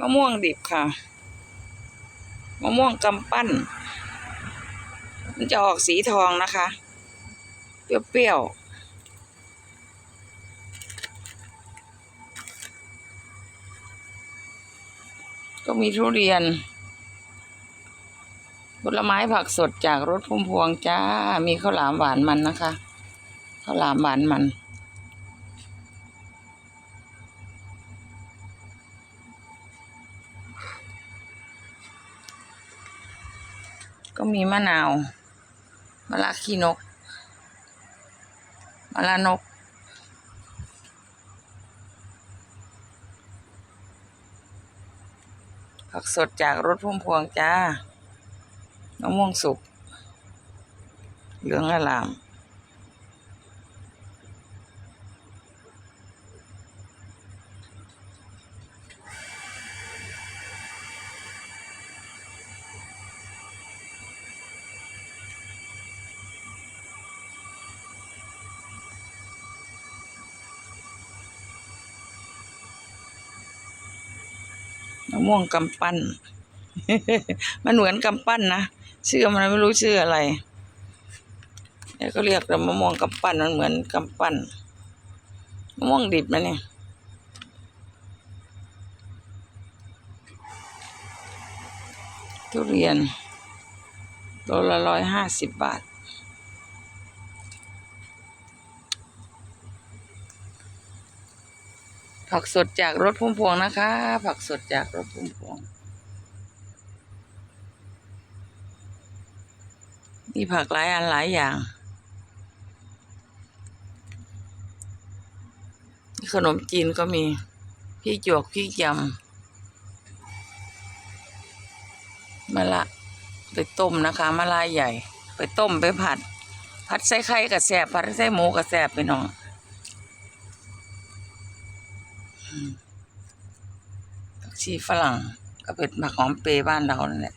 มะม่วงดิบค่ะ มะม่วงกำปั้น มันจะออกสีทองนะคะ เปรี้ยวๆก็มีทุเรียน ผลไม้ผักสดจากรถพุ่มพวงจ้า มีข้าวหลามหวานมันนะคะ ข้าวหลามหวานมัน ก็มีมะนาวมะระขี้นกมะระนก ผักสดจากรถพุ่มพวงจ้ามะม่วงสุกเหลืองอลามะม่วงกำปั้น มันเหมือนกำปั้นนะชื่อมันไม่รู้ชื่ออะไรเนี่ยก็เรียกแต่มะม่วงกำปั้นมันเหมือนกำปั้นมะม่วงดิบนะเนี่ยทุเรียนโลละร้อยห้าสิบบาท ผักสดจากรถพุ่มพวงนะคะ ผักสดจากรถพุ่มพวง มีผักหลายอันหลายอย่าง ขนมจีนก็มีพริกหยวกพริกยำมะละไปต้มนะคะมะละใหญ่ ไปต้มไปผัด ผัดใส่ไข่กับแสบผัดใส่หมูกับแสบไปน้อง ชีฝรั่งก็เป็นผักหอมเปรย์บ้านเรานั่นแหละ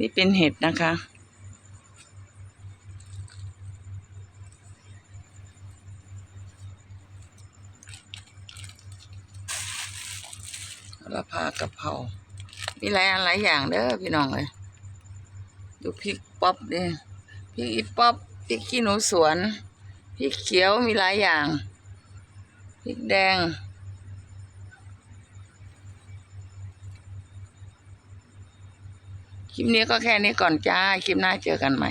นี่เป็นเห็ดนะคะ ละพากะเพรามีหลายอันหลายอย่างเด้อพี่น้องเลยดูพริกป๊อปเนี่ยพริกอีป๊อปพริกขี้หนูสวนพริกเขียวมีหลายอย่างพริกแดง คลิปนี้ก็แค่นี้ก่อนจ้า คลิปหน้าเจอกันใหม่